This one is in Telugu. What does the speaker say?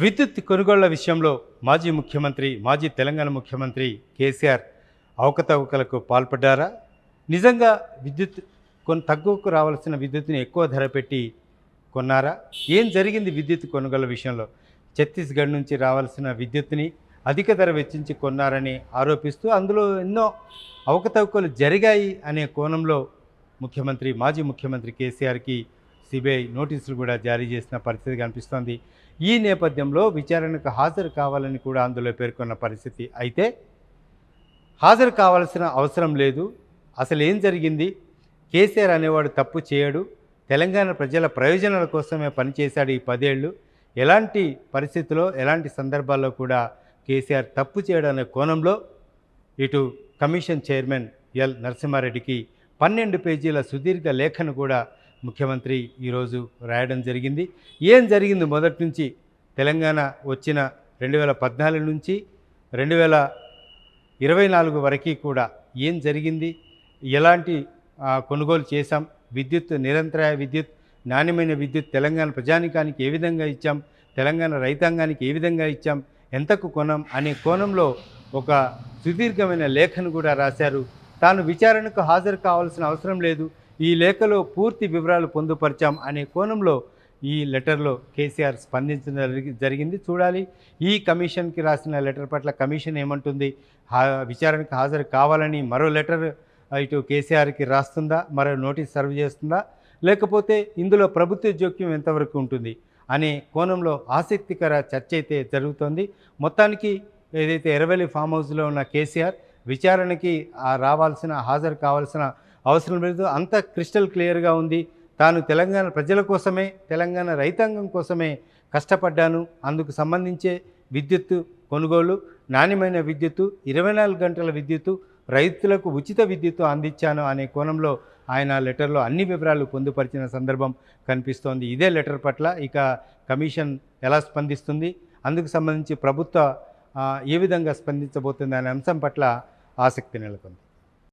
విద్యుత్ కొనుగోళ్ళ విషయంలో మాజీ ముఖ్యమంత్రి మాజీ తెలంగాణ ముఖ్యమంత్రి కేసీఆర్ అవకతవకలకు పాల్పడ్డారా? నిజంగా విద్యుత్ కొన్ని తక్కువకు రావాల్సిన విద్యుత్ని ఎక్కువ ధర పెట్టి కొన్నారా? ఏం జరిగింది విద్యుత్ కొనుగోలు విషయంలో? ఛత్తీస్గఢ్ నుంచి రావాల్సిన విద్యుత్ని అధిక ధర వెచ్చించి కొన్నారని ఆరోపిస్తూ అందులో ఎన్నో అవకతవకలు జరిగాయి అనే కోణంలో ముఖ్యమంత్రి మాజీ ముఖ్యమంత్రి కేసీఆర్కి సిబిఐ నోటీసులు కూడా జారీ చేసిన పరిస్థితి కనిపిస్తోంది. ఈ నేపథ్యంలో విచారణకు హాజరు కావాలని కూడా అందులో పేర్కొన్న పరిస్థితి అయితే హాజరు కావాల్సిన అవసరం లేదు. అసలు ఏం జరిగింది? కేసీఆర్ అనేవాడు తప్పు చేయడు. తెలంగాణ ప్రజల ప్రయోజనాల కోసమే పనిచేశాడు ఈ పదేళ్ళు. ఎలాంటి పరిస్థితిలో ఎలాంటి సందర్భాల్లో కూడా కేసీఆర్ తప్పు చేయడం అనే కోణంలో ఇటు కమిషన్ చైర్మన్ ఎల్ నరసింహారెడ్డికి పన్నెండు పేజీల సుదీర్ఘ లేఖను కూడా ముఖ్యమంత్రి ఈరోజు రాయడం జరిగింది. ఏం జరిగింది? మొదటి నుంచి తెలంగాణ వచ్చిన రెండు వేల పద్నాలుగు నుంచి రెండు వేల ఇరవై నాలుగు వరకు కూడా ఏం జరిగింది? ఎలాంటి కొనుగోలు చేశాం? విద్యుత్ నిరంతరాయ విద్యుత్ నాణ్యమైన విద్యుత్ తెలంగాణ ప్రజానికానికి ఏ విధంగా ఇచ్చాం? తెలంగాణ రైతాంగానికి ఏ విధంగా ఇచ్చాం? ఎంతకు కొనం? అనే కోణంలో ఒక సుదీర్ఘమైన లేఖను కూడా రాశారు. తాను విచారణకు హాజరు కావాల్సిన అవసరం లేదు. ఈ లేఖలో పూర్తి వివరాలు పొందుపరిచాం అనే కోణంలో ఈ లెటర్లో కేసీఆర్ స్పందించడం జరిగి- జరిగింది. చూడాలి. ఈ కమిషన్కి రాసిన లెటర్ పట్ల కమిషన్ ఏమంటుంది? విచారణకు హాజరు కావాలని మరో లెటర్ ఇటు కేసీఆర్కి రాస్తుందా? మరో నోటీస్ సర్వ్ చేస్తుందా? లేకపోతే ఇందులో ప్రభుత్వ జోక్యం ఎంతవరకు ఉంటుంది? అనే కోణంలో ఆసక్తికర చర్చ అయితే జరుగుతోంది. మొత్తానికి ఏదైతే ఎరవెలి ఫామ్ హౌస్లో ఉన్న కేసీఆర్ విచారణకి రావాల్సిన హాజరు కావాల్సిన అవసరం లేదు. అంత క్రిస్టల్ క్లియర్గా ఉంది. తాను తెలంగాణ ప్రజల కోసమే తెలంగాణ రైతాంగం కోసమే కష్టపడ్డాను. అందుకు సంబంధించే విద్యుత్తు కొనుగోలు నాణ్యమైన విద్యుత్తు ఇరవై నాలుగు గంటల విద్యుత్తు రైతులకు ఉచిత విద్యుత్తు అందించాను అనే కోణంలో ఆయన లెటర్లో అన్ని వివరాలు పొందుపరిచిన సందర్భం కనిపిస్తోంది. ఇదే లెటర్ పట్ల ఇక కమిషన్ ఎలా స్పందిస్తుంది? అందుకు సంబంధించి ప్రభుత్వ ఏ విధంగా స్పందించబోతుంది అనే అంశం పట్ల ఆసక్తి నెలకొంది.